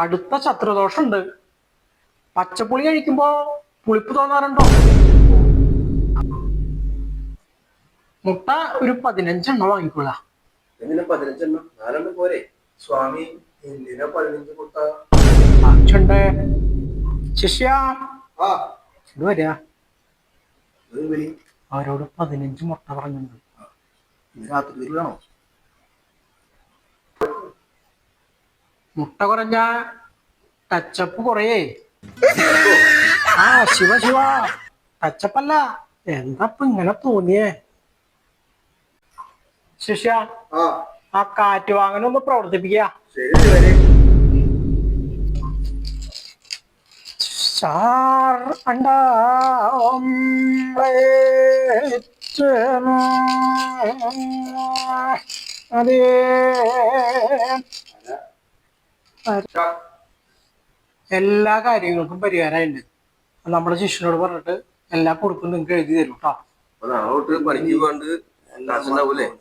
കടുത്ത ശത്രുദോഷമുണ്ട്. പച്ചപ്പുളി കഴിക്കുമ്പോ പുളിപ്പ് തോന്നാറുണ്ടോ? മുട്ട ഒരു പതിനഞ്ചെണ്ണം വാങ്ങിക്കൊള്ളാം എന്തിനാ പതിനഞ്ചെണ്ണം? നാലെണ്ണം പോരെ. സ്വാമി എന്തിനാ പതിനഞ്ച് മുട്ട? ആച്ചുണ്ട് ശിഷ്യ അവരോട് പതിനഞ്ച് മുട്ട പറഞ്ഞിട്ടുണ്ട്. രാത്രി രാത്രിയിലാണോ മുട്ട കുറഞ്ഞ ടച്ചപ്പ് കുറയേ ആ ശിവ ശിവ. ടച്ചപ്പല്ല എന്താപ്പ ഇങ്ങനെ തോന്നിയേ? ശിഷ്യ ആ. കാറ്റ് വാങ്ങനൊന്ന് പ്രവർത്തിപ്പിക്കുക. ചാർ അണ്ടാം അതേ എല്ലാ കാര്യങ്ങൾക്കും പരിഹാരമുണ്ട് നമ്മളെ ശിഷ്യനോട് പറഞ്ഞിട്ട് എല്ലാ കൊടുക്കും നിങ്ങൾക്ക് എഴുതി തരും കേട്ടോ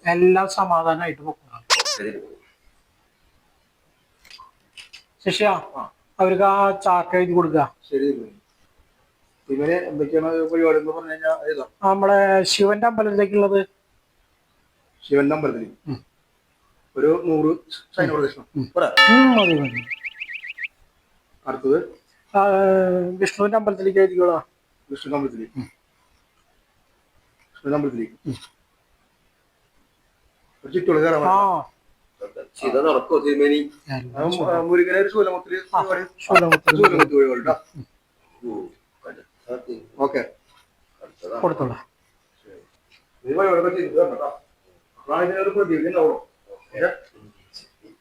എല്ലാം സമാധാനമായിട്ട് ശരി. ശിഷ്യ അവർക്ക് ആ ചാർട്ട് എഴുതി കൊടുക്കുക നമ്മളെ എന്തൊക്കെയാണ് പരിപാടി പറഞ്ഞു കഴിഞ്ഞാൽ ശിവന്റെ അമ്പലത്തിലേക്കുള്ളത്. ശിവന്റെ അമ്പലത്തിൽ. ഒരു നൂറ് സൈന പ്രദക്ഷിണം പോരാ? ഉം, മതി മതി അടുത്തത് വിഷ്ണുവിന്റെ അമ്പലത്തിലേക്ക് ആയിരിക്കുമോ വിഷ്ണു അമ്പലത്തിലേക്ക്. വിഷ്ണു അമ്പലത്തിലേക്ക്. ഒരു ചുറ്റുള്ള കയറാൻ ആ. ചിത നടക്കോ തിരുമേനി മുരുകനെ ഒരു ശൂലമത്തിൽ ശൂലമത്തി ഓക്കെ. കൊടുത്തോളാം. നീ വഴിപാടൊക്കെ ചെയ്തു കേട്ടോ. അപ്പോഴാണ് ഇതിനൊരു പ്രതീക്ഷ ഉണ്ടാവുള്ളൂ. Yeah.